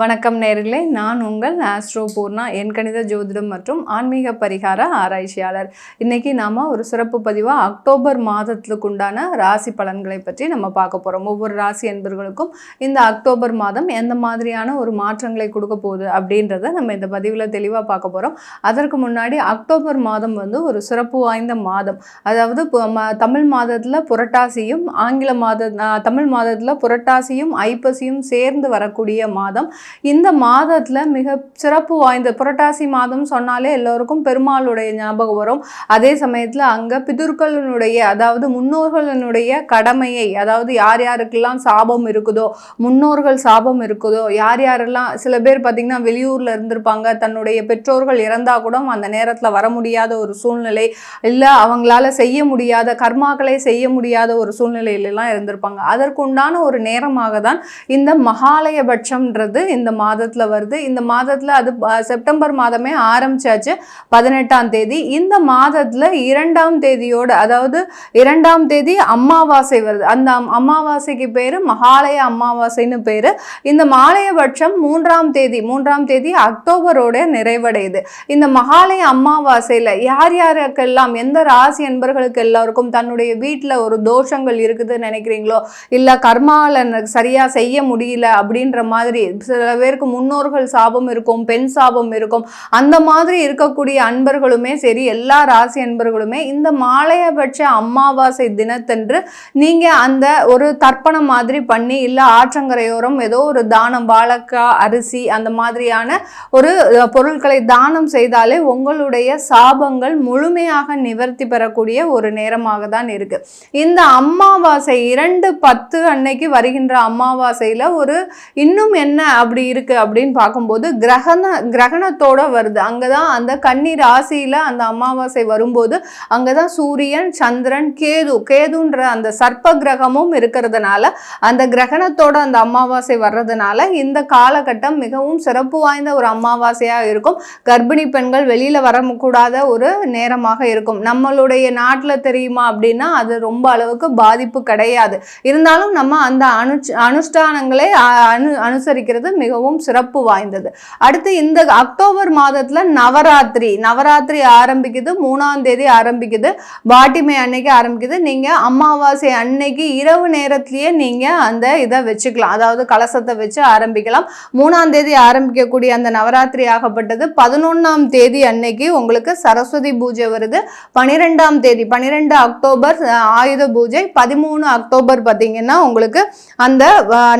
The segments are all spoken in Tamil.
வணக்கம் நேர்களே நான் உங்கள் ஆஸ்ட்ரோ பூர்ணா என் கணித ஜோதிடம் மற்றும் ஆன்மீக பரிகார ஆராய்ச்சியாளர். இன்றைக்கி நாம் ஒரு சிறப்பு பதிவாக அக்டோபர் மாதத்துக்கு உண்டான ராசி பலன்களை பற்றி நம்ம பார்க்க போகிறோம் ஒவ்வொரு ராசி என்பர்களுக்கும் இந்த அக்டோபர் மாதம் எந்த மாதிரியான ஒரு மாற்றங்களை கொடுக்க போகுது அப்படின்றத நம்ம இந்த பதிவில் தெளிவாக பார்க்க போகிறோம் அதற்கு முன்னாடி அக்டோபர் மாதம் வந்து ஒரு சிறப்பு வாய்ந்த மாதம். அதாவது ம- தமிழ் மாதத்தில் புரட்டாசியும் ஆங்கில மாத தமிழ் மாதத்தில் புரட்டாசியும் ஐப்பசியும் சேர்ந்து வரக்கூடிய மாதம். இந்த மாதத்தில் மிக சிறப்பு வாய்ந்த புரட்டாசி மாதம் சொன்னாலே எல்லோருக்கும் பெருமாளுடைய ஞாபகம் வரும். அதே சமயத்தில் அங்கே பிதுர்களினுடைய அதாவது முன்னோர்களினுடைய கடமையை அதாவது யார் யாருக்கெல்லாம் சாபம் இருக்குதோ முன்னோர்கள் சாபம் இருக்குதோ யார் யாரெல்லாம் சில பேர் பார்த்திங்கன்னா வெளியூரில் இருந்திருப்பாங்க தன்னுடைய பெற்றோர்கள் இறந்தால் கூட அந்த நேரத்தில் வர முடியாத ஒரு சூழ்நிலை இல்லை அவங்களால செய்ய முடியாத கர்மாக்களை செய்ய முடியாத ஒரு சூழ்நிலையிலலாம் இருந்திருப்பாங்க. அதற்குண்டான ஒரு நேரமாக தான் இந்த மகாலயபட்சம்ன்றது இந்த மாதத்தில் வருது. இந்த மாதத்தில் அது செப்டம்பர் மாதமே ஆரம்பிச்சாச்சு. பதினெட்டாம் தேதி. இந்த மாதத்தில் இரண்டாம் தேதியோட அதாவது இரண்டாம் தேதி அமாவாசை வருது. அந்த அமாவாசைக்கு பேர் மகாலய அமாவாசைன்னு பேர். இந்த மாலையபட்சம் மூன்றாம் தேதி மூன்றாம் தேதி அக்டோபரோட நிறைவடையுது. இந்த மகாலய அமாவாசையில் யார் யாருக்கெல்லாம் எந்த ராசி என்பர்களுக்கு எல்லாருக்கும் தன்னுடைய வீட்டில் ஒரு தோஷங்கள் இருக்குதுன்னு நினைக்கிறீங்களோ இல்லை கர்மாவில் சரியாக செய்ய முடியல அப்படின்ற மாதிரி சில பேருக்கு முன்னோர்கள் சாபம் இருக்கும் பெண் சாபம் இருக்கும். அந்த மாதிரி இருக்கக்கூடிய அன்பர்களுமே சரி எல்லா ராசி அன்பர்களுமே இந்த மாலையபட்ச அமாவாசை தினத்தன்று நீங்கள் அந்த ஒரு தர்ப்பணம் மாதிரி பண்ணி இல்லை ஆற்றங்கரையோரம் ஏதோ ஒரு தானம் வாழக்காய் அரிசி அந்த மாதிரியான ஒரு பொருட்களை தானம் செய்தாலே உங்களுடைய சாபங்கள் முழுமையாக நிவர்த்தி பெறக்கூடிய ஒரு நேரமாக தான் இருக்குது இந்த அமாவாசை இரண்டு பத்து அன்னைக்கு வருகின்ற அமாவாசையில் ஒரு இன்னும் என்ன அப்படி இருக்குது அப்படின்னு பார்க்கும்போது கிரகண கிரகணத்தோட வருது. அங்கே தான் அந்த கன்னி ராசியில் அந்த அமாவாசை வரும்போது அங்கதான் சூரியன் சந்திரன் கேது கேதுன்ற அந்த சர்ப்ப கிரகமும் இருக்கிறதுனால அந்த கிரகணத்தோட அந்த அமாவாசை வர்றதுனால இந்த காலகட்டம் மிகவும் சிறப்பு வாய்ந்த ஒரு அமாவாசையாக இருக்கும். கர்ப்பிணி பெண்கள் வெளியில் வரக்கூடாத ஒரு நேரமாக இருக்கும். நம்மளுடைய நாட்டில் தெரியுமா அப்படின்னா அது ரொம்ப அளவுக்கு பாதிப்பு கிடையாது. இருந்தாலும் நம்ம அந்த அனு அனுஷ்டானங்களை அனு அனுசரிக்கிறது மிகவும் சிறப்பு வாய்ந்தது. அடுத்து இந்த அக்டோபர் மாதத்துல நவராத்திரி. நவராத்திரி ஆரம்பிக்குது மூணாம் தேதி ஆரம்பிக்குது பாட்டிமை அன்னைக்கு ஆரம்பிக்குது. நீங்க அமாவாசை அன்னைக்கு இரவு நேரத்திலேயே நீங்க அந்த இதை வச்சுக்கலாம். அதாவது கலசத்தை வச்சு ஆரம்பிக்கலாம். மூணாம் தேதி ஆரம்பிக்கக்கூடிய அந்த நவராத்திரி ஆகப்பட்டது. பதினொன்னாம் தேதி அன்னைக்கு உங்களுக்கு சரஸ்வதி பூஜை வருது. பன்னிரெண்டாம் தேதி பன்னிரெண்டு அக்டோபர் ஆயுத பூஜை. பதிமூணு அக்டோபர் பார்த்தீங்கன்னா உங்களுக்கு அந்த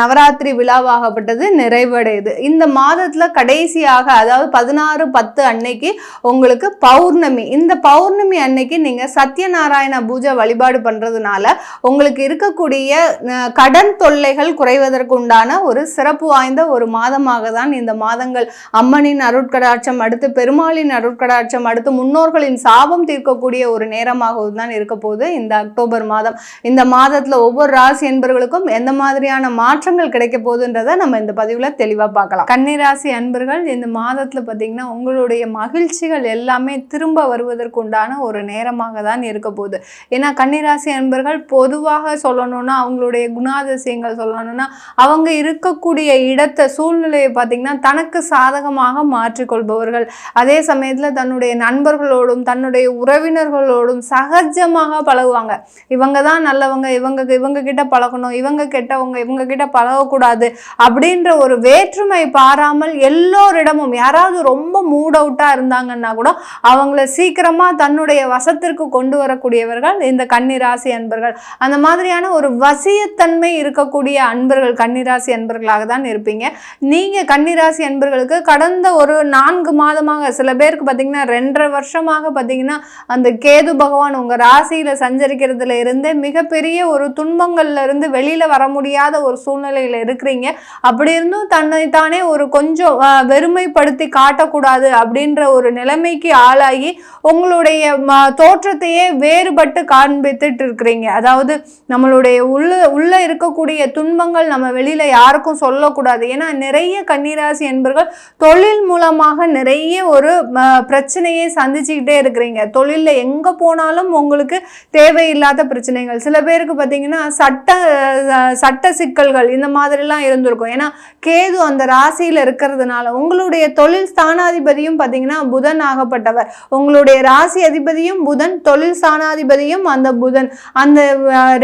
நவராத்திரி விழாவாகப்பட்டது. நிறைவடையுது. இந்த மாதத்துல கடைசியாக அதாவது பதினாறு பத்து அன்னைக்கு உங்களுக்கு பௌர்ணமி. இந்த பௌர்ணமி அன்னைக்கு நீங்க சத்யநாராயண பூஜை வழிபாடு பண்றதுனால உங்களுக்கு இருக்கக்கூடிய கடன் தொல்லைகள் குறைவதற்கு உண்டான ஒரு சிறப்பு வாய்ந்த ஒரு மாதமாக தான் இந்த மாதங்கள். அம்மனின் அருட்கடாட்சம் அடுத்து பெருமாளின் அருட்கடாட்சம் அடுத்து முன்னோர்களின் சாபம் தீர்க்கக்கூடிய ஒரு நேரமாகவும் தான் இருக்க போகுது இந்த அக்டோபர் மாதம். இந்த மாதத்துல ஒவ்வொரு ராசி என்பவர்களுக்கும் எந்த மாதிரியான மாற்றங்கள் கிடைக்க போகுதுன்றதை நம்ம இந்த பதிவுல தெளிவாக பார்க்கலாம். கன்னிராசி அன்பர்கள் இந்த மாதத்தில் பார்த்தீங்கன்னா உங்களுடைய மகிழ்ச்சிகள் எல்லாமே திரும்ப வருவதற்கு உண்டான ஒரு நேரமாக தான் இருக்க போகுது. ஏன்னா கன்னிராசி அன்பர்கள் பொதுவாக சொல்லணும்னா அவங்களுடைய குணாதிசயங்கள் சொல்லணும்னா அவங்க இருக்கக்கூடிய இடத்தை சூழ்நிலையை பார்த்தீங்கன்னா தனக்கு சாதகமாக மாற்றிக்கொள்பவர்கள். அதே சமயத்தில் தன்னுடைய நண்பர்களோடும் தன்னுடைய உறவினர்களோடும் சகஜமாக பழகுவாங்க. இவங்க தான் நல்லவங்க இவங்க இவங்க கிட்ட பழகணும் இவங்க கெட்டவங்க இவங்க கிட்ட பழகக்கூடாது அப்படின்ற ஒரு வேற்றுமை பாராமல் எல்லோரிடமும் யாராவது ரொம்ப மூட் அவுட்டாக இருந்தாங்கன்னா கூட அவங்கள சீக்கிரமாக தன்னுடைய வசத்திற்கு கொண்டு வரக்கூடியவர்கள் இந்த கன்னிராசி அன்பர்கள். அந்த மாதிரியான ஒரு வசியத்தன்மை இருக்கக்கூடிய அன்பர்கள் கன்னிராசி அன்பர்களாக தான் இருப்பீங்க. நீங்கள் கன்னிராசி அன்பர்களுக்கு கடந்த ஒரு நான்கு மாதமாக சில பேருக்கு பார்த்தீங்கன்னா ரெண்டரை வருஷமாக பார்த்தீங்கன்னா அந்த கேது பகவான் உங்கள் ராசியில் சஞ்சரிக்கிறதுல இருந்தே மிகப்பெரிய ஒரு துன்பங்கள்ல இருந்து வர முடியாத ஒரு சூழ்நிலையில் இருக்கிறீங்க. அப்படி இருந்தும் தன்னை தானே ஒரு கொஞ்சம் வெறுமைப்படுத்தி காட்டக்கூடாது அப்படின்ற ஒரு நிலைமைக்கு ஆளாகி உங்களுடைய ம- தோற்றத்தையே வேறுபட்டு காண்பித்துட்டு இருக்கிறீங்க. அதாவது நம்மளுடைய உள்ள உள்ள இருக்கக்கூடிய துன்பங்கள் நம்ம வெளியில யாருக்கும் சொல்லக்கூடாது. ஏன்னா நிறைய கன்னிராசி என்பர்கள் தொழில் மூலமாக நிறைய ஒரு பிரச்சனையை சந்திச்சுக்கிட்டே இருக்கிறீங்க. தொழிலில் எங்கே போனாலும் உங்களுக்கு தேவையில்லாத பிரச்சனைகள். சில பேருக்கு பார்த்தீங்கன்னா சட்ட சட்ட சிக்கல்கள் இந்த மாதிரிலாம் இருந்திருக்கும். ஏன்னா கே கேது அந்த ராசியில் இருக்கிறதுனால உங்களுடைய தொழில் ஸ்தானாதிபதியும் பார்த்தீங்கன்னா புதன் ஆகப்பட்டவர். உங்களுடைய ராசி அதிபதியும் புதன் தொழில் ஸ்தானாதிபதியும் அந்த புதன். அந்த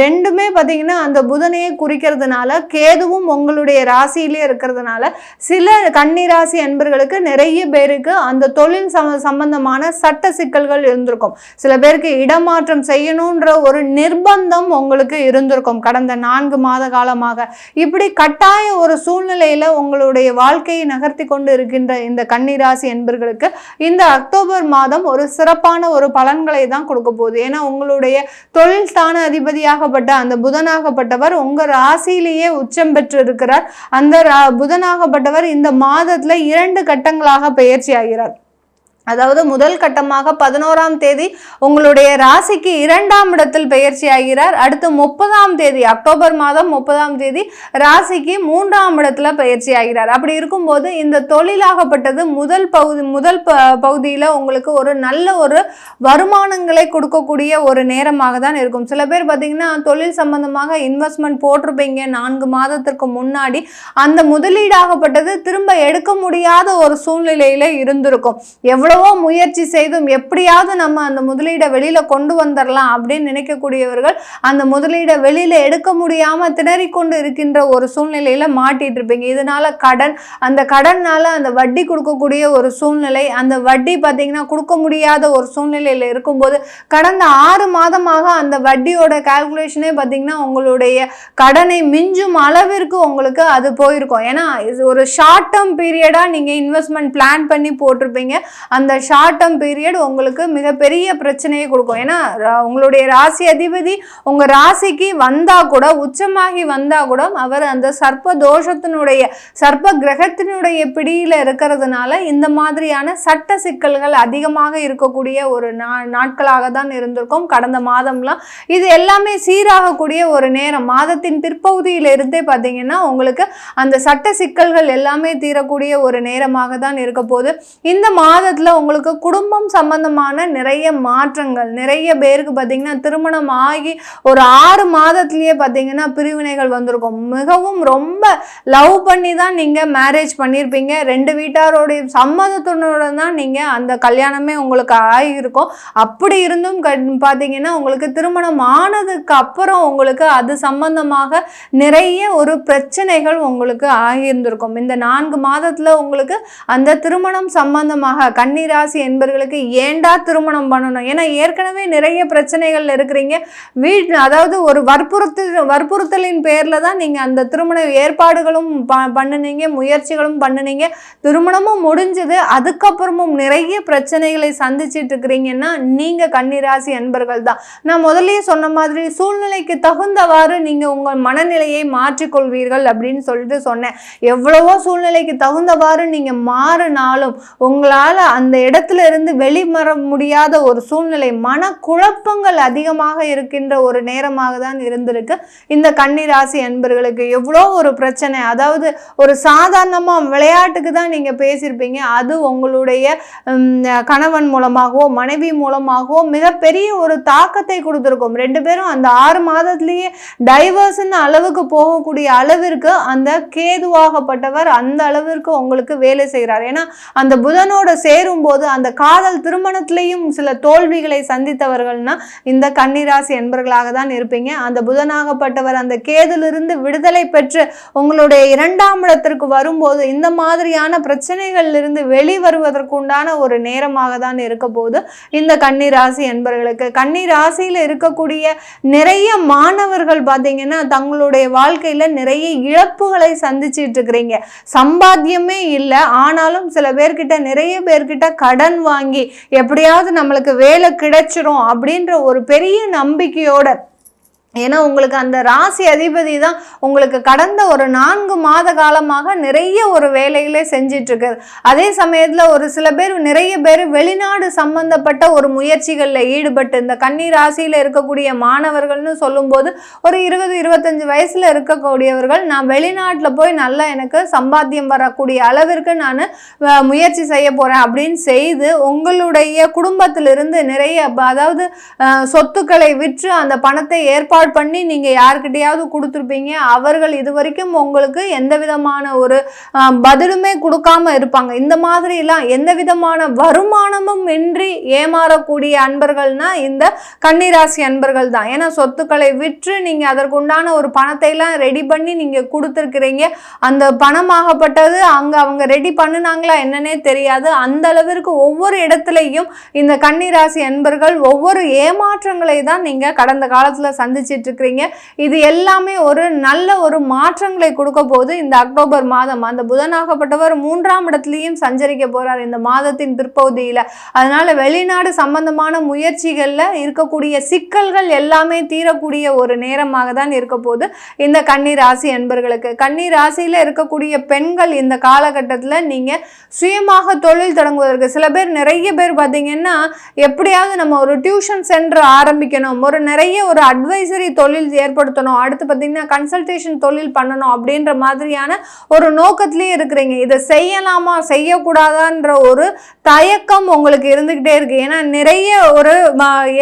ரெண்டுமே பார்த்தீங்கன்னா அந்த புதனையே குறிக்கிறதுனால கேதுவும் உங்களுடைய ராசியிலே இருக்கிறதுனால சில கன்னிராசி அன்பர்களுக்கு நிறைய பேருக்கு அந்த தொழில் சம சம்பந்தமான சட்ட சிக்கல்கள் இருந்திருக்கும். சில பேருக்கு இடமாற்றம் செய்யணுன்ற ஒரு நிர்பந்தம் உங்களுக்கு இருந்திருக்கும். கடந்த நான்கு மாத காலமாக. இப்படி கட்டாய ஒரு சூழ்நிலையில் உங்களுடைய வாழ்க்கையை நகர்த்தி கொண்டு இருக்கின்ற இந்த கன்னிராசி என்பர்களுக்கு இந்த அக்டோபர் மாதம் ஒரு சிறப்பான ஒரு பலன்களை தான் கொடுக்க போகுது. ஏன்னா உங்களுடைய தொழில் ஸ்தான அதிபதியாகப்பட்ட அந்த புதனாகப்பட்டவர் உங்க ராசியிலேயே உச்சம் பெற்று இருக்கிறார் அந்த ரா- புதனாகப்பட்டவர் இந்த மாதத்துல இரண்டு கட்டங்களாக பயிற்சி ஆகிறார். அதாவது முதல் கட்டமாக பதினோராம் தேதி உங்களுடைய ராசிக்கு இரண்டாம் இடத்தில் பெயர்ச்சி ஆகிறார் அடுத்து முப்பதாம் தேதி அக்டோபர் மாதம் முப்பதாம் தேதி ராசிக்கு மூன்றாம் இடத்துல பயிற்சி ஆகிறார் அப்படி இருக்கும்போது இந்த தொழிலாகப்பட்டது முதல் பகுதி முதல் ப பகுதியில் உங்களுக்கு ஒரு நல்ல ஒரு வருமானங்களை கொடுக்கக்கூடிய ஒரு நேரமாக தான் இருக்கும். சில பேர் பார்த்தீங்கன்னா தொழில் சம்பந்தமாக இன்வெஸ்ட்மெண்ட் போட்டிருப்பீங்க நான்கு மாதத்திற்கு முன்னாடி. அந்த முதலீடாகப்பட்டது திரும்ப எடுக்க முடியாத ஒரு சூழ்நிலையில் இருந்திருக்கும். எவ்வளோ எவ்வளவோ முயற்சி செய்தும் எப்படியாவது நம்ம அந்த முதலீடை வெளியில கொண்டு வந்துடலாம் அப்படின்னு நினைக்கக்கூடியவர்கள் அந்த முதலீடை வெளியில எடுக்க முடியாம திணறிக்கொண்டு இருக்கின்ற ஒரு சூழ்நிலையில மாட்டிட்டு இருப்பீங்க. இதனால கடன் அந்த கடன்னால அந்த வட்டி கொடுக்கக்கூடிய ஒரு சூழ்நிலை அந்த வட்டி பார்த்தீங்கன்னா கொடுக்க முடியாத ஒரு சூழ்நிலையில இருக்கும்போது கடந்த ஆறு மாதமாக அந்த வட்டியோட கால்குலேஷனே பார்த்தீங்கன்னா உங்களுடைய கடனை மிஞ்சும் அளவிற்கு உங்களுக்கு அது போயிருக்கும். ஏன்னா இது ஒரு ஷார்ட் டேர்ம் பீரியடாக நீங்கள் இன்வெஸ்ட்மெண்ட் பிளான் பண்ணி போட்டிருப்பீங்க. அந்த ஷார்ட் டேர்ம் பீரியட் உங்களுக்கு மிகப்பெரிய பிரச்சனையை கொடுக்கும். ஏன்னா ரா- உங்களுடைய ராசி அதிபதி உங்கள் ராசிக்கு வந்தால் கூட உச்சமாகி வந்தால் கூட அவர் அந்த சர்ப்ப தோஷத்தினுடைய சர்ப்ப கிரகத்தினுடைய பிடியில் இருக்கிறதுனால இந்த மாதிரியான சட்ட சிக்கல்கள் அதிகமாக இருக்கக்கூடிய ஒரு நா நாட்களாக தான் இருந்திருக்கும். கடந்த மாதம்லாம் இது எல்லாமே சீராகக்கூடிய ஒரு நேரம். மாதத்தின் பிற்பகுதியில் இருந்தே பார்த்தீங்கன்னா உங்களுக்கு அந்த சட்ட சிக்கல்கள் எல்லாமே தீரக்கூடிய ஒரு நேரமாக தான் இருக்க போகுது. இந்த மாதத்தில் உங்களுக்கு குடும்பம் சம்பந்தமான நிறைய மாற்றங்கள் நிறைய பேருக்கு பார்த்தீங்கன்னா திருமணம் ஆகி ஒரு ஆறு மாதத்துலேயே பார்த்தீங்கன்னா பிரிவினைகள் வந்திருக்கும். மிகவும் ரொம்ப லவ் பண்ணி தான் நீங்கள் மேரேஜ் பண்ணியிருப்பீங்க ரெண்டு வீட்டாரோடைய சம்மதத்துடன் தான் நீங்கள் அந்த கல்யாணமே உங்களுக்கு ஆகியிருக்கும். அப்படி இருந்தும் கண் பார்த்தீங்கன்னா உங்களுக்கு திருமணம் ஆனதுக்கு அப்புறம் உங்களுக்கு அது சம்பந்தமாக நிறைய ஒரு பிரச்சனைகள் உங்களுக்கு ஆகியிருந்திருக்கும். இந்த நான்கு மாதத்துல உங்களுக்கு அந்த திருமணம் சம்பந்தமாக கன்னிராசி என்பர்களுக்கு ஏண்டா திருமணம் பண்ணணும்? ஏன்னா ஏற்கனவே நிறைய பிரச்சனைகள் இருக்கிறீங்க. வீட் அதாவது ஒரு வற்புறுத்து வற்புறுத்தலின் பேரில் தான் நீங்கள் அந்த திருமண ஏற்பாடுகளும் ப- பண்ணுனீங்க முயற்சிகளும் பண்ணுனீங்க. திருமணமும் முடிஞ்சது. அதுக்கப்புறமும் நிறைய பிரச்சனைகளை சந்திச்சிட்டு இருக்கிறீங்கன்னா நீங்கள் கன்னிராசி அன்பர்கள் தான். நான் முதல்லயே சொன்ன மாதிரி சூழ்நிலைக்கு தகுந்தவாறு நீங்கள் உங்கள் மனநிலையை மாற்றிக்கொள்வீர்கள் அப்படின்னு சொல்லிட்டு சொன்னேன். எவ்வளவோ சூழ்நிலைக்கு தகுந்தவாறு நீங்கள் மாறினாலும் உங்களால் அந்த அந்த இடத்துல இருந்து வெளிவர முடியாத ஒரு சூழ்நிலை மனக்குழப்பங்கள் அதிகமாக இருக்கின்ற ஒரு நேரமாக தான் இருந்திருக்கு. இந்த கன்னிராசி அன்பர்களுக்கு எவ்வளோ ஒரு பிரச்சனை. அதாவது ஒரு சாதாரணமாக விளையாட்டுக்கு தான் நீங்கள் பேசியிருப்பீங்க. அது உங்களுடைய கணவன் மூலமாகவோ மனைவி மூலமாகவோ மிகப்பெரிய ஒரு தாக்கத்தை கொடுத்துருக்கும். ரெண்டு பேரும் அந்த ஆறு மாதத்துலேயே டைவர்ஸ்ன்னு அளவுக்கு போகக்கூடிய அளவிற்கு அந்த கேதுவாகப்பட்டவர் அந்த அளவிற்கு உங்களுக்கு வேலை செய்கிறார். ஏன்னா அந்த புதனோட போது அந்த காதல் திருமணத்திலையும் சில தோல்விகளை சந்தித்தவர்கள்னா இந்த கன்னிராசி என்பர்களாக தான் இருப்பீங்க. அந்த புதனாகப்பட்டவர் அந்த கேதிலிருந்து விடுதலை பெற்று உங்களுடைய இரண்டாம் இடத்திற்கு வரும்போது இந்த மாதிரியான பிரச்சனைகள்ல இருந்து வெளிவருவதற்கு உண்டான ஒரு நேரமாக தான் இருக்க போது இந்த கன்னிராசி என்பர்களுக்கு கன்னிராசியில் இருக்கக்கூடிய நிறைய மாணவர்கள் பார்த்தீங்கன்னா தங்களுடைய வாழ்க்கையில் நிறைய இழப்புகளை சந்திச்சிட்டு இருக்கிறீங்க. சம்பாத்தியமே இல்லை. ஆனாலும் சில பேர்கிட்ட நிறைய பேர்கிட்ட கடன் வாங்கி எப்படியாவது நம்மளுக்கு வேலை கிடைச்சிரும் அப்படின்ற ஒரு பெரிய நம்பிக்கையோட ஏன்னா உங்களுக்கு அந்த ராசி அதிபதி தான் உங்களுக்கு கடந்த ஒரு நான்கு மாத காலமாக நிறைய ஒரு வேலைகளே செஞ்சிட்ருக்குது அதே சமயத்தில் ஒரு சில பேர் நிறைய பேர் வெளிநாடு சம்பந்தப்பட்ட ஒரு முயற்சிகளில் ஈடுபட்டு இந்த கன்னி ராசியில் இருக்கக்கூடிய மாணவர்கள்னு சொல்லும்போது ஒரு இருபது இருபத்தஞ்சு வயசில் இருக்கக்கூடியவர்கள் நான் வெளிநாட்டில் போய் நல்லா எனக்கு சம்பாத்தியம் வரக்கூடிய அளவிற்கு நான் முயற்சி செய்ய போகிறேன் அப்படின்னு செய்து உங்களுடைய குடும்பத்திலிருந்து நிறைய அதாவது சொத்துக்களை விற்று அந்த பணத்தை ஏற்பாடு ரெக்கார்ட் பண்ணி நீங்கள் யாருக்கிட்டையாவது கொடுத்துருப்பீங்க அவர்கள் இது வரைக்கும் உங்களுக்கு எந்த விதமான ஒரு பதிலுமே கொடுக்காம இருப்பாங்க. இந்த மாதிரிலாம் எந்த விதமான வருமானமும் இன்றி ஏமாறக்கூடிய அன்பர்கள்னா இந்த கன்னிராசி அன்பர்கள் தான். ஏன்னா சொத்துக்களை விற்று நீங்கள் அதற்குண்டான ஒரு பணத்தை எல்லாம் ரெடி பண்ணி நீங்கள் கொடுத்துருக்குறீங்க. அந்த பணமாகப்பட்டது அங்கே அவங்க ரெடி பண்ணினாங்களா என்னன்னே தெரியாது. அந்த அளவிற்கு ஒவ்வொரு இடத்துலையும் இந்த கன்னிராசி அன்பர்கள் ஒவ்வொரு ஏமாற்றங்களை தான் நீங்கள் கடந்த காலத்தில் நினச்சிட்டு இருக்கிறீங்க இது எல்லாமே ஒரு நல்ல ஒரு மாற்றங்களை கொடுக்க போது இந்த அக்டோபர் மாதம் அந்த புதனாகப்பட்டவர் மூன்றாம் இடத்துலையும் சஞ்சரிக்க போகிறார் இந்த மாதத்தின் பிற்பகுதியில். அதனால் வெளிநாடு சம்பந்தமான முயற்சிகளில் இருக்கக்கூடிய சிக்கல்கள் எல்லாமே தீரக்கூடிய ஒரு நேரமாக தான் இருக்க போது இந்த கன்னி ராசி அன்பர்களுக்கு கன்னி ராசியில் இருக்கக்கூடிய பெண்கள் இந்த காலகட்டத்தில் நீங்கள் சுயமாக தொழில் தொடங்குவதற்கு சில பேர் நிறைய பேர் பார்த்தீங்கன்னா எப்படியாவது நம்ம ஒரு டியூஷன் சென்டர் ஆரம்பிக்கணும். ஒரு நிறைய ஒரு அட்வைசரி தொழில் ஏற்படுத்தணும். அடுத்து பார்த்தீங்கன்னா கன்சல்டேஷன் தொழில் பண்ணணும் அப்படின்ற மாதிரியான ஒரு நோக்கத்திலேயே இருக்கிறீங்க. இதை செய்யலாமா செய்யக்கூடாதான்ற ஒரு தயக்கம் உங்களுக்கு இருந்துக்கிட்டே இருக்கு. ஏன்னா நிறைய ஒரு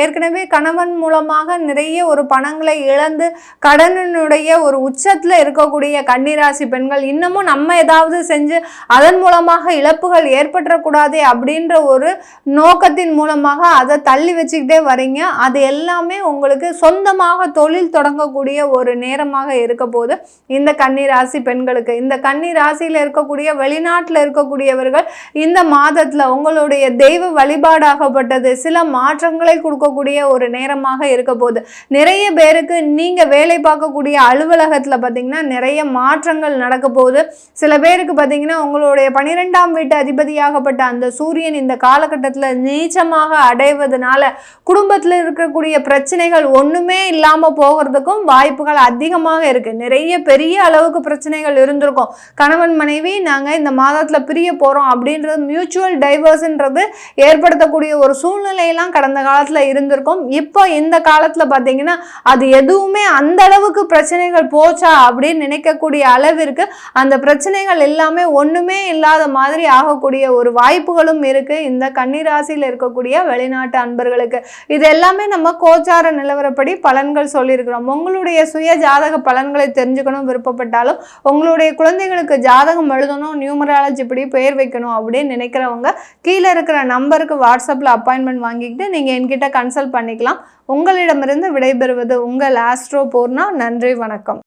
ஏற்கனவே கணவன் மூலமாக நிறைய ஒரு பணங்களை இழந்து கடனினுடைய ஒரு உச்சத்தில் இருக்கக்கூடிய கன்னிராசி பெண்கள் இன்னமும் நம்ம ஏதாவது செஞ்சு அதன் மூலமாக இழப்புகள் ஏற்பட்டுறக்கூடாதே அப்படின்ற ஒரு நோக்கத்தின் மூலமாக அதை தள்ளி வச்சுக்கிட்டே வரீங்க. அது எல்லாமே உங்களுக்கு சொந்தமாக தொழில் தொடங்கக்கூடிய ஒரு நேரமாக இருக்க போது இந்த கன்னி ராசி பெண்களுக்கு இந்த கன்னி ராசியில் இருக்கக்கூடிய வெளிநாட்டில் இருக்கக்கூடியவர்கள் இந்த மாதத்தில் உங்களுடைய தெய்வ வழிபாடாகப்பட்டது சில மாற்றங்களை கொடுக்கக்கூடிய ஒரு நேரமாக இருக்க போது நிறைய பேருக்கு நீங்கள் வேலை பார்க்கக்கூடிய அலுவலகத்தில் பார்த்தீங்கன்னா நிறைய மாற்றங்கள் நடக்க போகுது சில பேருக்கு பார்த்தீங்கன்னா உங்களுடைய பன்னிரெண்டாம் வீட்டு அதிபதியாகப்பட்ட அந்த சூரியன் இந்த காலகட்டத்தில் நீச்சமாக அடைவதனால குடும்பத்தில் இருக்கக்கூடிய பிரச்சனைகள் ஒன்றுமே இல்லாமல் போகிறதுக்கும் வாய்ப்புகள் அதிகமாக இருக்குது நிறைய பெரிய அளவுக்கு பிரச்சனைகள் இருந்திருக்கும். கணவன் மனைவி நாங்கள் இந்த மாதத்தில் பிரிய போகிறோம் அப்படின்றது மியூச்சுவல் டைவர்ஸ்ன்றது ஏற்படுத்தக்கூடிய ஒரு சூழ்நிலையெல்லாம் கடந்த காலத்தில் இருந்திருக்கும். இப்போ இந்த காலத்தில் பார்த்தீங்கன்னா அது எதுவுமே அந்த அளவுக்கு பிரச்சனைகள் போச்சா அப்படின்னு நினைக்கக்கூடிய அளவிற்கு அந்த பிரச்சனைகள் எல்லாமே ஒன்றுமே இல்லாத மாதிரி ஆகக்கூடிய ஒரு வாய்ப்புகளும் இருக்குது இந்த கன்னிராசியில் இருக்கக்கூடிய வெளிநாட்டு அன்பர்களுக்கு. இது எல்லாமே நம்ம கோச்சார நிலவரப்படி பலன்கள் சொல்லியிருக்கிறோம். உங்களுடைய சுய ஜாதக பலன்களை தெரிஞ்சுக்கணும் விருப்பப்பட்டாலும் உங்களுடைய குழந்தைகளுக்கு ஜாதகம் எழுதணும் நியூமராலஜி இப்படி பெயர் வைக்கணும் அப்படின்னு நினைக்கிறவங்க கீழே இருக்கிற நம்பருக்கு வாட்ஸ்அப்பில் அப்பாயின்மெண்ட் வாங்கிக்கிட்டு நீங்கள் என்கிட்ட கன்சல்ட் பண்ணிக்கலாம். உங்களிடமிருந்து விடைபெறுவது உங்கள் ஆஸ்ட்ரோ பூர்ணா நன்றி வணக்கம்.